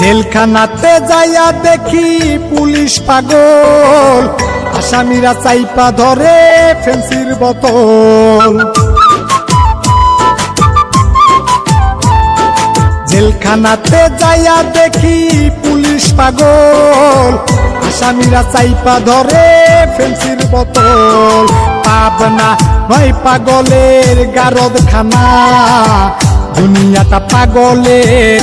জেলখানাতে যাইয়া দেখি পুলিশ পাগল। আসামিরা চাইপা ধরে ফেন্সির বোতল। জেলখানাতে যাইয়া দেখি পুলিশ পাগল। আসামিরা চাইপা ধরে ফেন্সির বোতল। পাবনা নয় পাগলের গারদ খানা দুনিয়াটা পাগলের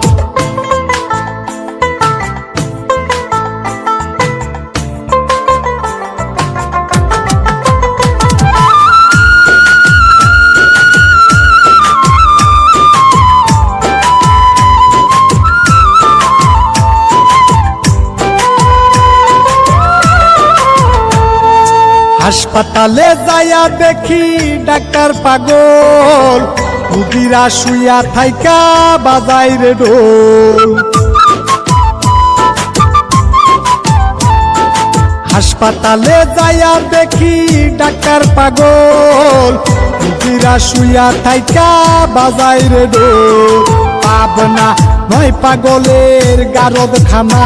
হাসপাতালে যাইয়া দেখি ডাক্তার পাগল। রুগীরা শুইয়া থাইকা বাজাই রে ঢোল। হাসপাতালে যাইয়া দেখি ডাক্তার পাগল। রুগীরা শুইয়া থাইকা বাজাই রে ঢোল। পাবনা নয় পাগলের গারদ খানা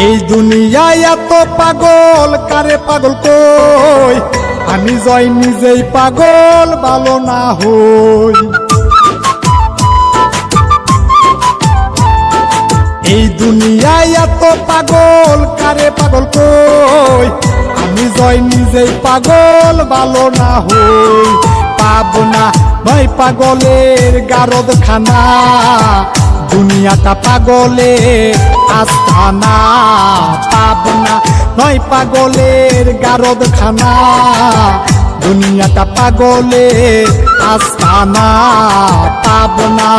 এই দুনিয়ায় এত পাগল, কারে পাগল কই? আমি জয় নিজেই পাগল, ভালো না হই। এই দুনিয়ায় এত পাগল, কারে পাগল কই? আমি জয় নিজেই পাগল, ভালো না হই। পাবনা, ভাই পাগলের গারদ খানা দুনিয়াটা পাগলে আস্থানা পাবনা নয় পাগলের গারদ খানা দুনিয়াটা পাগলে আস্থানা পাবনা।